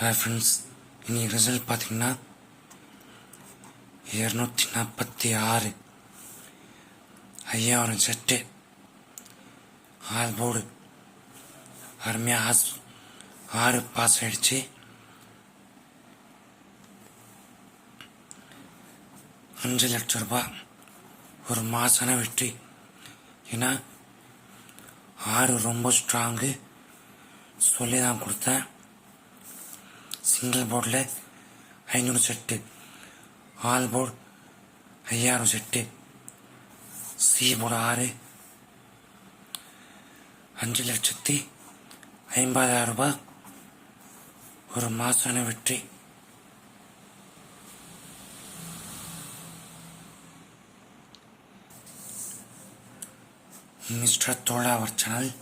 Hi friends இன்னைக்கு result பார்த்தீங்கன்னா இரநூத்தி நாற்பத்தி ஆறு ஐயாயிரம் செட்டு ஆல் போர்டு அருமையாக ஆஸ் ஆறு பாஸ் ஆகிடுச்சு அஞ்சு லட்சம் ரூபாய் ஒரு மாசான வெற்றி ஏன்னா ஆறு ரொம்ப ஸ்ட்ராங்கு சொல்லி தான் கொடுத்தேன் சிங்கிள் போர்டில் ஐநூறு செட்டு. ஆல் போர்டு ஐயாயிரம் செட்டு. சி போர்டு ஆறு. அஞ்சு லட்சத்தி ஐம்பதாயிரம் ரூபாய். ஒரு மாசான வெற்றி. Mister Thozha our channel.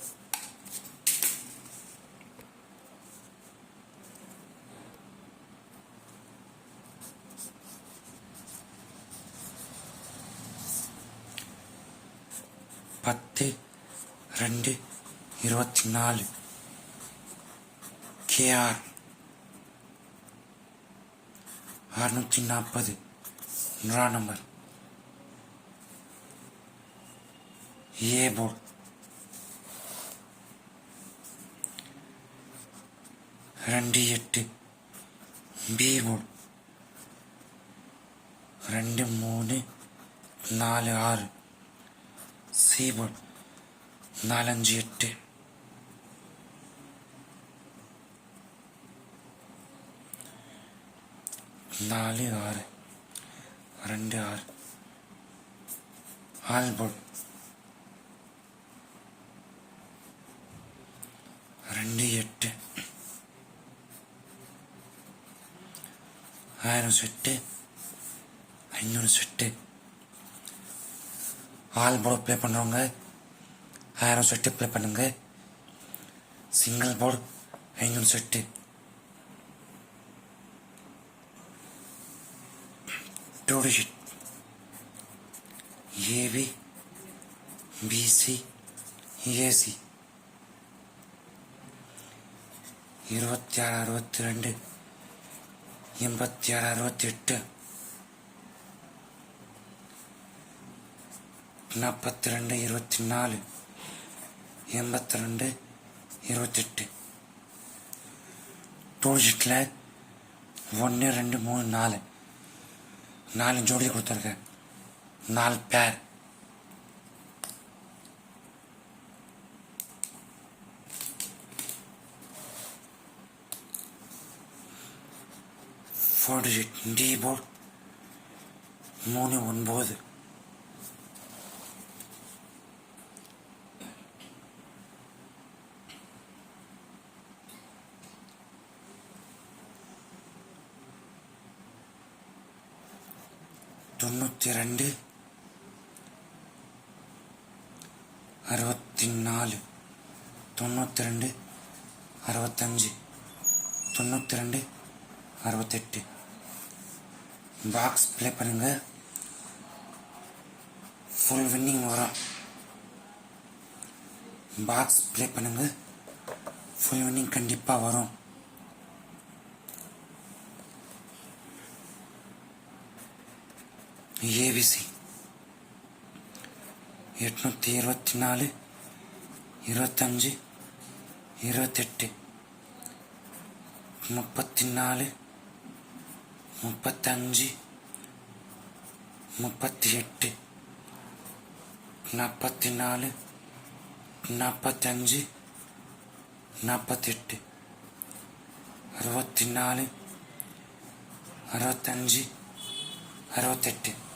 பத்து ரெண்டு இருபத்தி நாலு கேஆர். அறுநூற்றி நாற்பது நூறா நம்பர். A board. ரெண்டு எட்டு. B board. ரெண்டு மூணு நாலு ஆறு. சி நாலஞ்சு எட்டு. நாலு ஆறு. ரெண்டு ஆறு. ஆல்பர்ட் ரெண்டு எட்டு. ஆயிரம் சொட்டு. ஐநூறு சொட்டு. ஆல் போர்டு ப்ளே பண்ணுறவங்க ஆயிரம் செட்டு ப்ளே பண்ணுங்க. சிங்கிள் போர்டு ஐநூறு set two digit AB BC AC இருபத்தி ஆறு அறுபத்தி ரெண்டு எண்பத்தி ஆறு அறுபத்தி எட்டு. நாற்பத்தி ரெண்டு இருபத்தி நாலு எண்பத்தி ரெண்டு இருபத்தெட்டு. டூ ஒன்று ரெண்டு மூணு நாலு. நாலு ஜோடி கொடுத்துருக்கேன் நாலு பேர் ஃபோர் டிஜிட் டி போர்ட் மூணு ஒன்பது. தொண்ணூற்றி ரெண்டு அறுபத்தி நாலு தொண்ணூற்றி ரெண்டு அறுபத்தஞ்சு தொண்ணூற்றி ரெண்டு அறுபத்தெட்டு பாக்ஸ் ப்ளே பண்ணுங்க. ஃபுல் வின்னிங் வரும். பாக்ஸ் ப்ளே பண்ணுங்க. ஃபுல் வின்னிங் கண்டிப்பாக வரும். ஏபிசி எட்நூற்றி இருபத்தி நாலு இருபத்தஞ்சு இருபத்தெட்டு முப்பத்தி நாலு முப்பத்தஞ்சு முப்பத்தி எட்டு நாற்பத்தி நாலு நாற்பத்தஞ்சு நாற்பத்தெட்டு அறுபத்தி நாலு அறுபத்தஞ்சு அறுபத்தெட்டு.